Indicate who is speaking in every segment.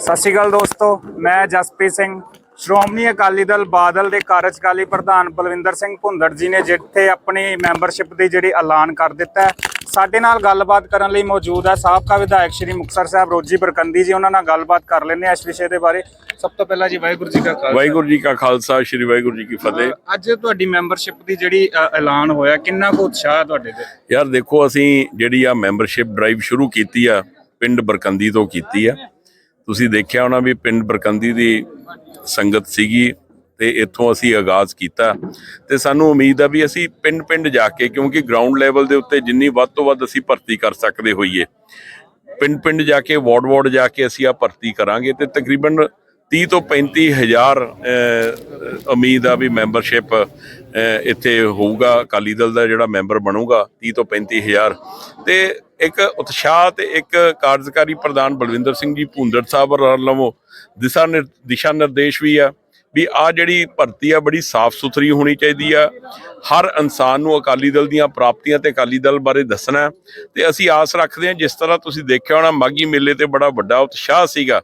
Speaker 1: ਸਤਿ ਸ਼੍ਰੀ ਅਕਾਲ ਦੋਸਤੋ ਮੈਂ ਜਸਪ੍ਰੀਤ ਸਿੰਘ। ਸ਼੍ਰੋਮਣੀ ਅਕਾਲੀ ਦਲ ਬਾਦਲ ਦੇ ਕਾਰਜਕਾਰੀ ਪ੍ਰਧਾਨ ਬਲਵਿੰਦਰ ਸਿੰਘ ਭੁੰਦੜ ਜੀ ਨੇ ਜਿੱਥੇ ਆਪਣੀ ਮੈਂਬਰਸ਼ਿਪ ਦੀ ਜਿਹੜੀ ਐਲਾਨ ਕਰ ਦਿੱਤਾ ਹੈ ਸਾਡੇ ਨਾਲ ਗੱਲਬਾਤ ਕਰਨ ਲਈ ਮੌਜੂਦ ਹੈ। ਸਾਬਕਾ ਵਿਧਾਇਕ ਸ਼੍ਰੀ ਮੁਕਤਸਰ ਸਾਹਿਬ ਰੋਜੀ ਬਰਕੰਦੀ ਜੀ ਉਹਨਾਂ ਨਾਲ ਗੱਲਬਾਤ ਕਰ ਲੈਂਦੇ ਹਾਂ ਇਸ ਵਿਸ਼ੇ ਦੇ ਬਾਰੇ। ਸਭ ਤੋਂ ਪਹਿਲਾਂ ਜੀ ਵਾਹਿਗੁਰੂ ਜੀ ਕਾ ਖਾਲਸਾ।
Speaker 2: ਵਾਹਿਗੁਰੂ ਜੀ ਕਾ ਖਾਲਸਾ ਸ੍ਰੀ ਵਾਹਿਗੁਰੂ ਜੀ ਕੀ ਫਤਿਹ।
Speaker 1: ਅੱਜ ਤੁਹਾਡੀ ਮੈਂਬਰਸ਼ਿਪ ਦੀ ਜਿਹੜੀ ਐਲਾਨ ਹੋਇਆ ਕਿੰਨਾ ਕੁ ਉਤਸ਼ਾਹ ਹੈ ਤੁਹਾਡੇ ਤੇ?
Speaker 2: ਯਾਰ ਦੇਖੋ ਅਸੀਂ ਜਿਹੜੀ ਆ ਮੈਂਬਰਸ਼ਿਪ ਡਰਾਈਵ ਸ਼ੁਰੂ ਕੀਤੀ ਆ ਪਿੰਡ ਬਰਕੰਦੀ ਤੋਂ ਕੀਤੀ ਆ। ਤੁਸੀਂ ਦੇਖਿਆ ਹੋਣਾ ਵੀ ਪਿੰਡ ਬਰਕੰਦੀ ਦੀ ਸੰਗਤ ਸੀਗੀ ਤੇ ਇੱਥੋਂ ਅਸੀਂ ਆਗਾਜ਼ ਕੀਤਾ। ਤੇ ਸਾਨੂੰ ਉਮੀਦ ਆ ਵੀ ਅਸੀਂ ਪਿੰਡ ਪਿੰਡ ਜਾ ਕੇ, ਕਿਉਂਕਿ ਗਰਾਊਂਡ ਲੈਵਲ ਦੇ ਉੱਤੇ ਜਿੰਨੀ ਵੱਧ ਤੋਂ ਵੱਧ ਅਸੀਂ ਭਰਤੀ ਕਰ ਸਕਦੇ ਹੋਈਏ ਪਿੰਡ ਪਿੰਡ ਜਾ ਕੇ ਵਾਰਡ ਵਾਰਡ ਜਾ ਕੇ ਅਸੀਂ ਆ ਭਰਤੀ ਕਰਾਂਗੇ ਤੇ ਤਕਰੀਬਨ 30 ਤੋਂ 35 ਹਜ਼ਾਰ ਉਮੀਦ ਆ ਵੀ ਮੈਂਬਰਸ਼ਿਪ ਇੱਥੇ ਹੋਊਗਾ, ਅਕਾਲੀ ਦਲ ਦਾ ਜਿਹੜਾ ਮੈਂਬਰ ਬਣੂਗਾ 30 ਤੋਂ 35 ਹਜ਼ਾਰ। ਤੇ ਇੱਕ ਉਤਸ਼ਾਹ ਤੇ ਇੱਕ ਕਾਰਜਕਾਰੀ ਪ੍ਰਧਾਨ ਬਲਵਿੰਦਰ ਸਿੰਘ ਜੀ ਭੁੰਦੜ ਸਾਹਿਬ ਵੱਲੋਂ ਦਿਸ਼ਾ ਨਿਰ- ਦਿਸ਼ਾ ਨਿਰਦੇਸ਼ ਵੀ ਆ ਵੀ ਆ ਜਿਹੜੀ ਭਰਤੀ ਆ, ਬੜੀ ਸਾਫ਼ ਸੁਥਰੀ ਹੋਣੀ ਚਾਹੀਦੀ ਆ। ਹਰ ਇਨਸਾਨ ਨੂੰ ਅਕਾਲੀ ਦਲ ਦੀਆਂ ਪ੍ਰਾਪਤੀਆਂ ਤੇ ਅਕਾਲੀ ਦਲ ਬਾਰੇ ਦੱਸਣਾ ਹੈ। ਤੇ ਅਸੀਂ ਆਸ ਰੱਖਦੇ ਹਾਂ, ਜਿਸ ਤਰ੍ਹਾਂ ਤੁਸੀਂ ਦੇਖਿਆ ਹੋਣਾ ਮਾਗੀ ਮੇਲੇ ਤੇ ਬੜਾ ਵੱਡਾ ਉਤਸ਼ਾਹ ਸੀਗਾ।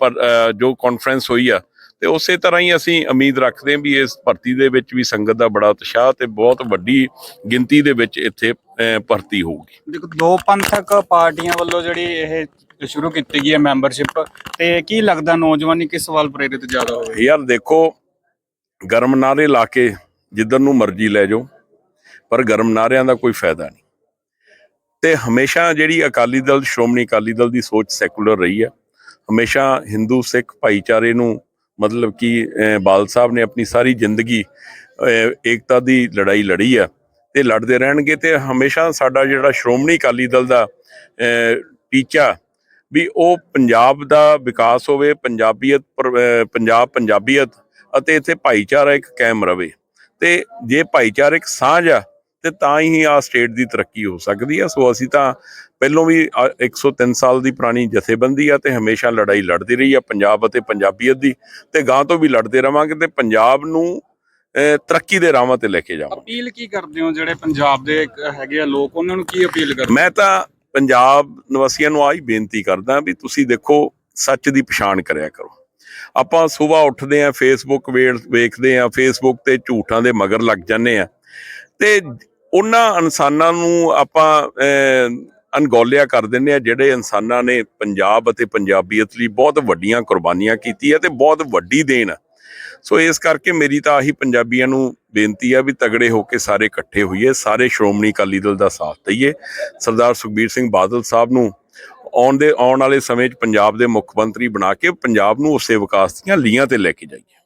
Speaker 2: ਪਰ ਜੋ ਕਾਨਫਰੰਸ ਹੋਈ ਆ ਤੇ ਉਸੇ ਤਰ੍ਹਾਂ ਹੀ ਅਸੀਂ ਉਮੀਦ ਰੱਖਦੇ ਹਾਂ ਵੀ ਇਸ ਭਰਤੀ ਦੇ ਵਿੱਚ ਵੀ ਸੰਗਤ ਦਾ ਬੜਾ ਉਤਸ਼ਾਹ ਤੇ ਬਹੁਤ ਵੱਡੀ ਗਿਣਤੀ ਦੇ ਵਿੱਚ ਇੱਥੇ ਭਰਤੀ ਹੋਊਗੀ।
Speaker 1: ਦੇਖੋ ਦੋ ਪੰਥਕ ਪਾਰਟੀਆਂ ਵੱਲੋਂ ਜਿਹੜੀ ਇਹ ਸ਼ੁਰੂ ਕੀਤੀ ਗਈ ਹੈ ਮੈਂਬਰਸ਼ਿਪ ਤੇ ਕੀ ਲੱਗਦਾ ਨੌਜਵਾਨੀ ਕਿਸ ਵੱਲ ਪ੍ਰੇਰਿਤ ਜ਼ਿਆਦਾ ਹੋਵੇ
Speaker 2: ਯਾਰ ਦੇਖੋ ਗਰਮ ਨਾਰੇ ਲਾ ਕੇ ਜਿੱਧਰ ਨੂੰ ਮਰਜ਼ੀ ਲੈ ਜਾਓ ਪਰ ਗਰਮ ਨਾਰਿਆਂ ਦਾ ਕੋਈ ਫਾਇਦਾ ਨਹੀਂ। ਤੇ ਹਮੇਸ਼ਾ ਜਿਹੜੀ ਅਕਾਲੀ ਦਲ ਸ਼੍ਰੋਮਣੀ ਅਕਾਲੀ ਦਲ ਦੀ ਸੋਚ ਸੈਕੂਲਰ ਰਹੀ ਹੈ ਹਮੇਸ਼ਾ ਹਿੰਦੂ, ਸਿੱਖ ਭਾਈਚਾਰੇ ਨੂੰ ਮਤਲਬ ਕਿ ਬਾਲ ਸਾਹਿਬ ਨੇ ਆਪਣੀ ਸਾਰੀ ਜ਼ਿੰਦਗੀ ਏਕਤਾ ਦੀ ਲੜਾਈ ਲੜੀ ਆ ਤੇ ਲੜਦੇ ਰਹਿਣਗੇ ਤੇ ਹਮੇਸ਼ਾ ਸਾਡਾ ਜਿਹੜਾ ਸ਼੍ਰੋਮਣੀ ਅਕਾਲੀ ਦਲ ਦਾ ਟੀਚਾ ਵੀ ਉਹ ਪੰਜਾਬ ਦਾ ਵਿਕਾਸ ਹੋਵੇ, ਪੰਜਾਬੀਅਤ ਪੰਜਾਬ ਪੰਜਾਬੀਅਤ ਅਤੇ ਇੱਥੇ ਭਾਈਚਾਰਾ ਇੱਕ ਕਾਇਮ ਰਵੇ ਤੇ ਜੇ ਭਾਈਚਾਰਕ ਸਾਂਝ ਆ ਤੇ ਤਾਂ ਹੀ ਆ ਸਟੇਟ ਦੀ ਤਰੱਕੀ ਹੋ ਸਕਦੀ ਆ। ਸੋ ਅਸੀਂ ਤਾਂ ਪਹਿਲੋਂ ਵੀ ਅ, 103 ਸਾਲ ਦੀ ਪੁਰਾਣੀ ਜਥੇਬੰਦੀ ਆ ਤੇ ਹਮੇਸ਼ਾ ਲੜਾਈ ਲੜਦੀ ਰਹੀ ਆ ਪੰਜਾਬ ਅਤੇ ਪੰਜਾਬੀਅਤ ਦੀ। ਤੇ ਗਾਂ ਤੋਂ ਵੀ ਲੜਦੇ ਰਵਾਂਗੇ ਤੇ ਪੰਜਾਬ ਨੂੰ ਤਰੱਕੀ ਦੇ ਰਾਹਾਂ ਤੇ ਲੈ ਕੇ ਜਾਵਾਂਗੇ।
Speaker 1: ਅਪੀਲ ਕੀ ਕਰਦੇ ਹੋ ਜਿਹੜੇ ਪੰਜਾਬ ਦੇ ਹੈਗੇ ਆ ਲੋਕ ਉਹਨਾਂ ਨੂੰ ਕੀ ਅਪੀਲ ਕਰਦੇ
Speaker 2: ਮੈਂ ਤਾਂ ਪੰਜਾਬ ਨਿਵਾਸੀਆਂ ਨੂੰ ਆਹੀ ਬੇਨਤੀ ਕਰਦਾ ਵੀ ਤੁਸੀਂ ਦੇਖੋ ਸੱਚ ਦੀ ਪਛਾਣ ਕਰਿਆ ਕਰੋ। ਆਪਾਂ ਸਵੇਰ ਉੱਠਦੇ ਆਂ ਫੇਸਬੁੱਕ ਵੇਖਦੇ ਆਂ ਫੇਸਬੁੱਕ ਤੇ ਝੂਠਾਂ ਦੇ ਮਗਰ ਲੱਗ ਜਾਂਦੇ ਆ। ਤੇ ਉਹਨਾਂ ਇਨਸਾਨਾਂ ਨੂੰ ਆਪਾਂ ਅਣਗੌਲਿਆ ਕਰ ਦਿੰਦੇ ਆ ਜਿਹੜੇ ਇਨਸਾਨਾਂ ਨੇ ਪੰਜਾਬ ਅਤੇ ਪੰਜਾਬੀਅਤ ਲਈ ਬਹੁਤ ਵੱਡੀਆਂ ਕੁਰਬਾਨੀਆਂ ਕੀਤੀ ਹੈ ਤੇ ਬਹੁਤ ਵੱਡੀ ਦੇਣ ਆ। ਸੋ ਇਸ ਕਰਕੇ ਮੇਰੀ ਤਾਂ ਆਹੀ ਪੰਜਾਬੀਆਂ ਨੂੰ ਬੇਨਤੀ ਆ ਵੀ ਤਗੜੇ ਹੋ ਕੇ ਸਾਰੇ ਇਕੱਠੇ ਹੋਈਏ, ਸਾਰੇ ਸ਼੍ਰੋਮਣੀ ਅਕਾਲੀ ਦਲ ਦਾ ਸਾਥ ਦਈਏ। ਸਰਦਾਰ ਸੁਖਬੀਰ ਸਿੰਘ ਬਾਦਲ ਸਾਹਿਬ ਨੂੰ ਆਉਣ ਦੇ, ਆਉਣ ਵਾਲੇ ਸਮੇਂ 'ਚ ਪੰਜਾਬ ਦੇ ਮੁੱਖ ਮੰਤਰੀ ਬਣਾ ਕੇ ਪੰਜਾਬ ਨੂੰ ਉਸੇ ਵਿਕਾਸ ਦੀਆਂ ਲੀਹਾਂ ਤੇ ਲੈ ਕੇ ਜਾਈਏ।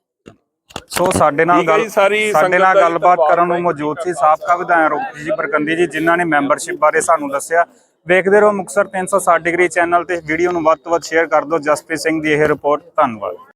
Speaker 1: ਸੋ ਸਾਡੇ ਨਾਲ ਗੱਲ ਸਾਡੇ ਨਾਲ ਗੱਲਬਾਤ ਕਰਨ ਨੂੰ ਮੌਜੂਦ ਸੀ ਸਾਬਕਾ ਵਿਧਾਇਕ ਰੋਪੀ ਜੀ ਬਰਕੰਦੀ ਜੀ ਜਿਨ੍ਹਾਂ ਨੇ ਮੈਂਬਰਸ਼ਿਪ ਬਾਰੇ ਸਾਨੂੰ ਦੱਸਿਆ। ਵੇਖਦੇ ਰਹੋ ਮੁਕਤਸਰ 360 ਡਿਗਰੀ ਚੈਨਲ ਤੇ ਵੀਡੀਓ ਨੂੰ ਵੱਧ ਤੋਂ ਵੱਧ ਸ਼ੇਅਰ ਕਰ ਦਿਓ। ਜਸਪ੍ਰੀਤ ਸਿੰਘ ਦੀ ਇਹ ਰਿਪੋਰਟ। ਧੰਨਵਾਦ।